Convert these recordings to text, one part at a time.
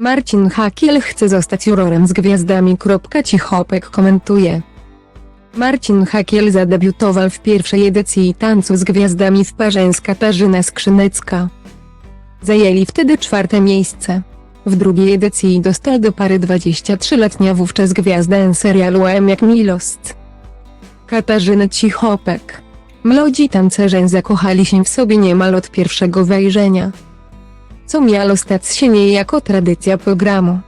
Marcin Hakiel chce zostać jurorem z gwiazdami. Cichopek komentuje. Marcin Hakiel zadebiutował w pierwszej edycji Tańcu z Gwiazdami w parze z Katarzyna Skrzynecka. Zajęli wtedy czwarte miejsce. W drugiej edycji dostał do pary 23-letnia wówczas gwiazdę serialu M jak Milost. Katarzyna Cichopek. Młodzi tancerze zakochali się w sobie niemal od pierwszego wejrzenia. Co miało stać się niejako tradycja programu.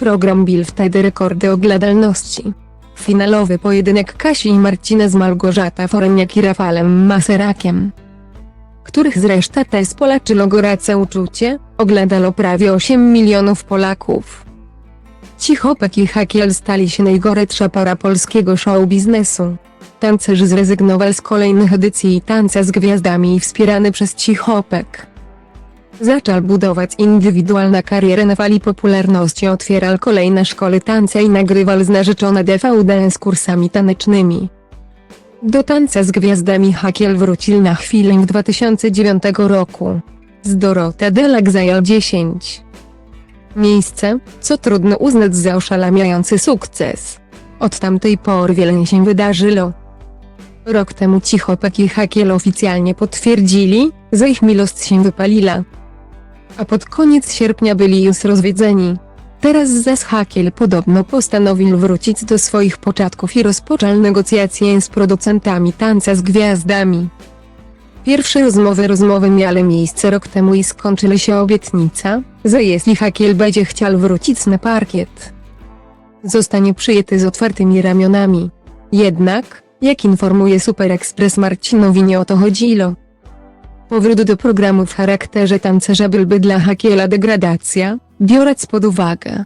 Program bił wtedy rekordy oglądalności. Finalowy pojedynek Kasi i Marcina z Małgorzata Foremniak i Rafalem Maserakiem których zresztą te z Polaczylo gorące uczucie, oglądało prawie 8 milionów Polaków. Cichopek i Hakiel stali się najgorsza para polskiego show biznesu. Tancerz zrezygnował z kolejnych edycji Tańca z Gwiazdami i wspierany przez Cichopek. Zaczął budować indywidualną karierę na fali popularności, otwierał kolejne szkoły tańca i nagrywał narzeczone DVD z kursami tanecznymi. Do tańca z gwiazdami Hakiel wrócił na chwilę w 2009 roku. Z Dorota Delak zajął 10 miejsce, co trudno uznać za oszałamiający sukces. Od tamtej pory wiele się wydarzyło. Rok temu Cichopek i Hakiel oficjalnie potwierdzili, że ich miłość się wypaliła. A pod koniec sierpnia byli już rozwiedzeni. Teraz zaś Hakiel podobno postanowił wrócić do swoich początków i rozpoczął negocjacje z producentami tańca z gwiazdami. Pierwsze rozmowy rozmowy miały miejsce rok temu i skończyły się obietnica, że jeśli Hakiel będzie chciał wrócić na parkiet, zostanie przyjęty z otwartymi ramionami. Jednak, jak informuje Super Express Marcinowi nie o to chodziło. Powrót do programu w charakterze tancerza byłby dla Hakiela degradacja, biorąc pod uwagę,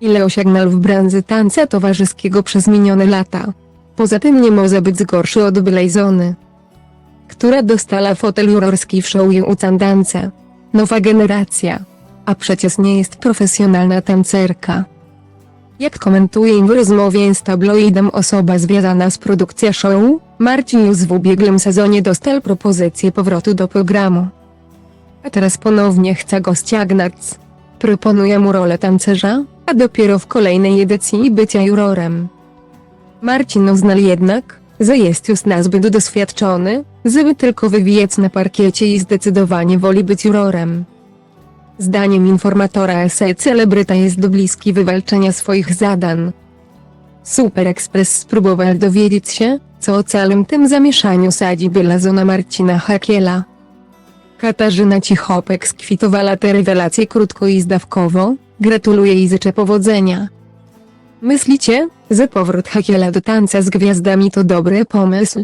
ile osiągnął w branży tańca towarzyskiego przez minione lata. Poza tym nie może być gorszy od Blazony, która dostała fotel jurorski w show u Candance. Nowa generacja. A przecież nie jest profesjonalna tancerka. Jak komentuje w rozmowie z tabloidem osoba związana z produkcją show, Marcin już w ubiegłym sezonie dostał propozycję powrotu do programu. A teraz ponownie chce go ściągnąć. Proponuje mu rolę tancerza, a dopiero w kolejnej edycji bycia jurorem. Marcin uznał jednak, że jest już nazbyt doświadczony, żeby tylko wywijać na parkiecie i zdecydowanie woli być jurorem. Zdaniem informatora esej celebryta jest bliski wywalczenia swoich zadań. Super Express spróbował dowiedzieć się, co o całym tym zamieszaniu sadzi była zona Marcina Hakiela. Katarzyna Cichopek skwitowała te rewelacje krótko i zdawkowo, gratuluję i życzę powodzenia. Myślicie, że powrót Hakiela do tańca z gwiazdami to dobry pomysł?